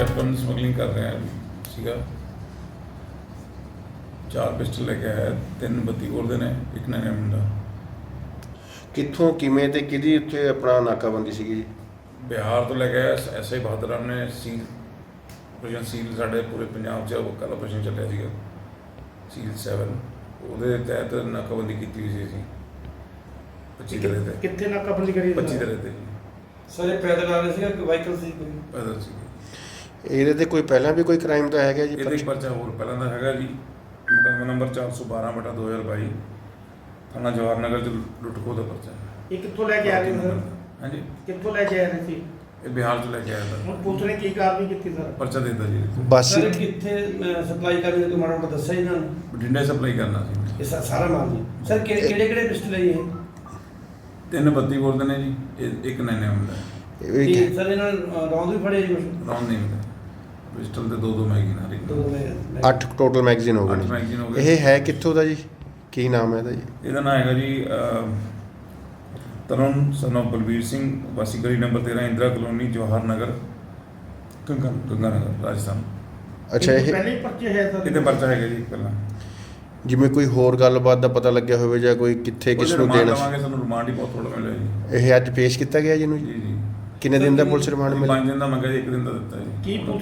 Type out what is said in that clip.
Weapon smuggling ਕਰ ਰਿਹਾ ਸੀਗਾ। ਚਾਰ ਪਿਸਟਲ ਲੈ ਕੇ ਆਇਆ ਤਿੰਨ ਬੱਤੀ ਗੋਲਦੇ ਨੇ ਇੱਕ ਨੇ ਮੁੰਡਾ। ਕਿੱਥੋਂ ਕਿਵੇਂ ਤੇ ਕਿਹਦੀ ਉੱਥੇ ਆਪਣਾ ਨਾਕਾਬੰਦੀ ਸੀਗੀ ਜੀ? ਬਿਹਾਰ ਤੋਂ ਲੈ ਕੇ ਐਸਆਈ ਬਹਾਦਰਾਂ ਨੇ ਸੀਲ ਪ੍ਰੋਜੈਕਟ ਸੀਲ ਸਾਡੇ ਪੂਰੇ ਪੰਜਾਬ 'ਚ ਉਹ ਕੱਲ ਆਪਰੇਸ਼ਨ ਚੱਲਿਆ ਸੀਗਾ। ਸੀਲ 7 ਉਹਦੇ ਤਹਿਤ ਨਾਕਾਬੰਦੀ ਕੀਤੀ ਹੋਈ ਸੀ ਅਸੀਂ। 25 ਦਰੇ ਤੇ। ਕਿੱਥੇ ਨਾਕਾਬੰਦੀ ਕਰੀ 25 ਦਰੇ ਤੇ। ਸਰ ਇਹ ਪੈਦਲ ਆ ਰਹੇ ਸੀ ਕਿ ਵਾਹੀਕਲ ਸੀ ਕੋਈ? ਪੈਦਲ ਸੀ ਇਹਦੇ ਤੇ ਕੋਈ ਪਹਿਲਾਂ ਵੀ ਕੋਈ ਕ੍ਰਾਈਮ ਤਾਂ ਹੈਗਾ ਜੀ? ਇਹਦੇ ਇੱਕ ਪਰਚਾ ਹੋਰ ਪਹਿਲਾਂ ਦਾ ਹੈਗਾ ਜੀ। ਮੁਕੱਦਮਾ ਨੰਬਰ 412 ਬਟਾ 2022 ਥਾਣਾ ਜਵਾਹਰ ਨਗਰ ਚ ਲੁੱਟਖੋ ਦਾ ਪਰਚਾ ਹੈ। ਇਹ ਕਿੱਥੋਂ ਲੈ ਕੇ ਆ ਰਹੇ ਸਰ ਹਾਂਜੀ। ਕਿੱਥੋਂ ਲੈ ਕੇ ਆ ਰਹੇ ਸੀ ਇਹ ਬਿਹਾਰ ਚ ਲੈ ਕੇ ਆਇਆ ਹੁਣ था ਪੁਲਿਸ ਨੇ ਕੀ ਕਾਰਵਾਈ ਕੀਤੀ ਸਰ? ਪਰਚਾ ਦਿੱਤਾ ਜੀ। ਬਸ ਸਰ ਇਹ ਕਿੱਥੇ ਸਪਲਾਈ ਕਰਨ ਦੇ ਮਾੜਾ ਮੋਟਾ ਦੱਸਿਆ ਇਹਨਾਂ ਨੂੰ? ਬਠਿੰਡੇ ਸਪਲਾਈ ਕਰਨਾ ਸੀ। ਇਹ ਸਾ- ਸਾਰਾ ਮਾਲ ਜੀ। ਸਰ ਕਿਹੜੇ ਕਿਹੜੇ ਕਿਹੜੇ ਪਿਸਟਲ ਹੈ ਇਹ? ਤਿੰਨ 32 ਬੋਲਦੇ ਨੇ ਜੀ। ਇਹ ਇੱਕ ਨੈਨੇ ਹੁੰਦਾ। ਇਹ ਕੀ ਸਰ ਇਹਨਾਂ ਰੌਂਦ ਵੀ ਫੜੇ ਜੀ ਕੁਛ? ਰੌਂਦ ਨਹੀਂ ਹੁੰਦਾ। ਪਿਸਟਲ ਤੇ ਦੋ ਦੋ ਮੈਗੀ ਨਾਲ ਇੱਕ ਦੋ ਮੈਂ ਅੱਠ ਟੋਟਲ ਮੈਗਜ਼ੀਨ ਹੋ ਅੱਠ ਗਏ ਮੈਗਜ਼ੀਨ ਹੋ ਗਏ ਇਹ ਹੈ ਕਿੱਥੋਂ ਦਾ ਜੀ? ਕੀ ਨਾਮ ਹੈ ਇਹਦਾ ਜੀ? ਇਹਦਾ ਨਾਮ ਹੈਗਾ ਜੀ ਅਹ, ਤਰੁਣ son of ਬਲਬੀਰ ਸਿੰਘ ਵਾਸੀ ਗਲੀ ਨੰਬਰ 13 ਇੰਦਰਾ ਕਲੋਨੀ ਜਵਾਹਰ ਨਗਰ ਗੰਗਾ ਗੰਗਾ ਨਗਰ ਰਾਜਸਥਾਨ। ਅੱਛਾ ਇਹ ਪਹਿਲੇ ਹੀ ਪਰਚੇ ਹੈ ਸਰ ਇਹਦੇ ਪਰਚਾ ਹੈਗਾ ਜੀ ਪਹਿਲਾਂ। ਜਿਵੇਂ ਕੋਈ ਹੋਰ ਗੱਲਬਾਤ ਦਾ ਪਤਾ ਲੱਗਿਆ ਹੋਵੇ ਜਾਂ ਕੋਈ ਕਿੱਥੇ ਕਿਸ ਨੂੰ ਦੇਣਾ ਸੀ? ਲਵਾਂਗੇ ਸਾਨੂੰ ਰਿਮਾਂਡ ਹੀ ਬਹੁਤ ਥੋੜਾ ਮਿਲਿਆ ਜੀ। ਇਹ ਅੱਜ ਪੇਸ਼ ਕੀਤਾ ਗਿਆ ਜੀ ਇਹਨੂੰ? ਜੀ ਜੀ। ਜੀ ਕਿੰਨੇ ਦਿਨ ਦਾ ਪੁਲਿਸ ਰਿਮਾਂਡ ਮਿਲਿਆ? ਪੰਜ ਦਿਨ ਦਾ ਮੰਗਿਆ ਜੀ ਇੱਕ ਦਿਨ ਦਾ ਦਿੱਤਾ ਜੀ। ਕੀ ਪੁਲਿਸ